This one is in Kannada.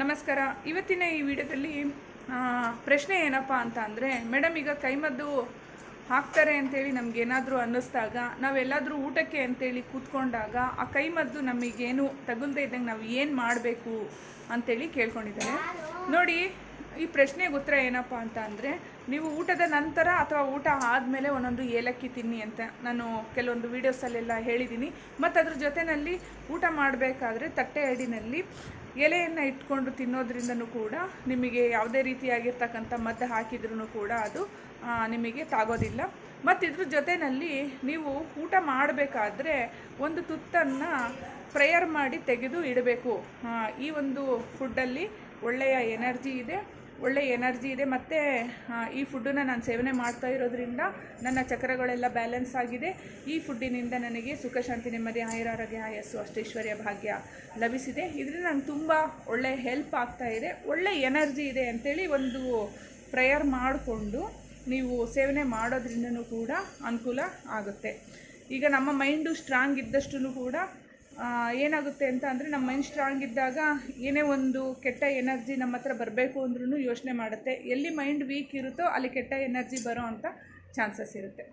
ನಮಸ್ಕಾರ. ಇವತ್ತಿನ ಈ ವಿಡಿಯೋದಲ್ಲಿ ಪ್ರಶ್ನೆ ಏನಪ್ಪ ಅಂತ ಅಂದರೆ ಮೇಡಮ್ ಈಗ ಕೈಮದ್ದು ಹಾಕ್ತಾರೆ ಅಂತೇಳಿ ನಮಗೇನಾದರೂ ಅನ್ನಿಸ್ದಾಗ, ನಾವೆಲ್ಲಾದರೂ ಊಟಕ್ಕೆ ಅಂತೇಳಿ ಕೂತ್ಕೊಂಡಾಗ ಆ ಕೈಮದ್ದು ನಮಗೇನು ತಗುಲ್ದೇ ಇದ್ದಂಗೆ ನಾವು ಏನು ಮಾಡಬೇಕು? ಅಂತೇಳಿ ಕೇಳ್ಕೊಂಡಿದ್ದಾರೆ. ನೋಡಿ ಈ ಪ್ರಶ್ನೆಗೆ ಉತ್ತರ ಏನಪ್ಪ ಅಂತ ಅಂದರೆ, ನೀವು ಊಟದ ನಂತರ ಅಥವಾ ಊಟ ಆದಮೇಲೆ ಒಂದೊಂದು ಏಲಕ್ಕಿ ತಿನ್ನಿ ಅಂತ ನಾನು ಕೆಲವೊಂದು ವೀಡಿಯೋಸಲ್ಲೆಲ್ಲ ಹೇಳಿದ್ದೀನಿ ಮತ್ತು ಅದ್ರ ಜೊತೆಯಲ್ಲಿ ಊಟ ಮಾಡಬೇಕಾದ್ರೆ ತಟ್ಟೆ ಅಡಿನಲ್ಲಿ ಎಲೆಯನ್ನು ಇಟ್ಕೊಂಡು ತಿನ್ನೋದ್ರಿಂದನೂ ಕೂಡ ನಿಮಗೆ ಯಾವುದೇ ರೀತಿಯಾಗಿರ್ತಕ್ಕಂಥ ಮದ್ದು ಹಾಕಿದ್ರೂ ಕೂಡ ಅದು ನಿಮಗೆ ತಾಗೋದಿಲ್ಲ. ಮತ್ತು ಇದ್ರ ಜೊತೆಯಲ್ಲಿ ನೀವು ಊಟ ಮಾಡಬೇಕಾದ್ರೆ ಒಂದು ತುತ್ತನ್ನು ಪ್ರೇಯರ್ ಮಾಡಿ ತೆಗೆದು ಇಡಬೇಕು. ಈ ಒಂದು ಫುಡ್ಡಲ್ಲಿ ಒಳ್ಳೆಯ ಎನರ್ಜಿ ಇದೆ. ಒಳ್ಳೆಯ ಎನರ್ಜಿ ಇದೆ. ಮತ್ತು ಈ ಫುಡ್ಡನ್ನು ನಾನು ಸೇವನೆ ಮಾಡ್ತಾ ಇರೋದ್ರಿಂದ ನನ್ನ ಚಕ್ರಗಳೆಲ್ಲ ಬ್ಯಾಲೆನ್ಸ್ ಆಗಿದೆ. ಈ ಫುಡ್ಡಿನಿಂದ ನನಗೆ ಸುಖ, ಶಾಂತಿ, ನೆಮ್ಮದಿ, ಆಯುರಾರೋಗ್ಯ, ಆಯಸ್ಸು, ಅಷ್ಟೈಶ್ವರ್ಯ, ಭಾಗ್ಯ ಲಭಿಸಿದೆ. ಇದರಿಂದ ನಂಗೆ ತುಂಬ ಒಳ್ಳೆ ಹೆಲ್ಪ್ ಆಗ್ತಾ ಇದೆ. ಒಳ್ಳೆ ಎನರ್ಜಿ ಇದೆ ಅಂತೇಳಿ ಒಂದು ಪ್ರೇಯರ್ ಮಾಡಿಕೊಂಡು ನೀವು ಸೇವನೆ ಮಾಡೋದ್ರಿಂದನೂ ಕೂಡ ಅನುಕೂಲ ಆಗುತ್ತೆ. ಈಗ ನಮ್ಮ ಮೈಂಡು ಸ್ಟ್ರಾಂಗ್ ಇದ್ದಷ್ಟು ಕೂಡ ಏನಾಗುತ್ತೆ ಅಂತ ಅಂದರೆ ನಮ್ಮ ಮೈಂಡ್ ಸ್ಟ್ರಾಂಗ್ ಇದ್ದಾಗ ಏನೇ ಒಂದು ಕೆಟ್ಟ ಎನರ್ಜಿ ನಮ್ಮ ಹತ್ರ ಬರಬೇಕು ಅಂದ್ರೂ ಯೋಚನೆ ಮಾಡುತ್ತೆ. ಎಲ್ಲಿ ಮೈಂಡ್ ವೀಕ್ ಇರುತ್ತೋ ಅಲ್ಲಿ ಕೆಟ್ಟ ಎನರ್ಜಿ ಬರೋ ಅಂಥ ಚಾನ್ಸಸ್ ಇರುತ್ತೆ.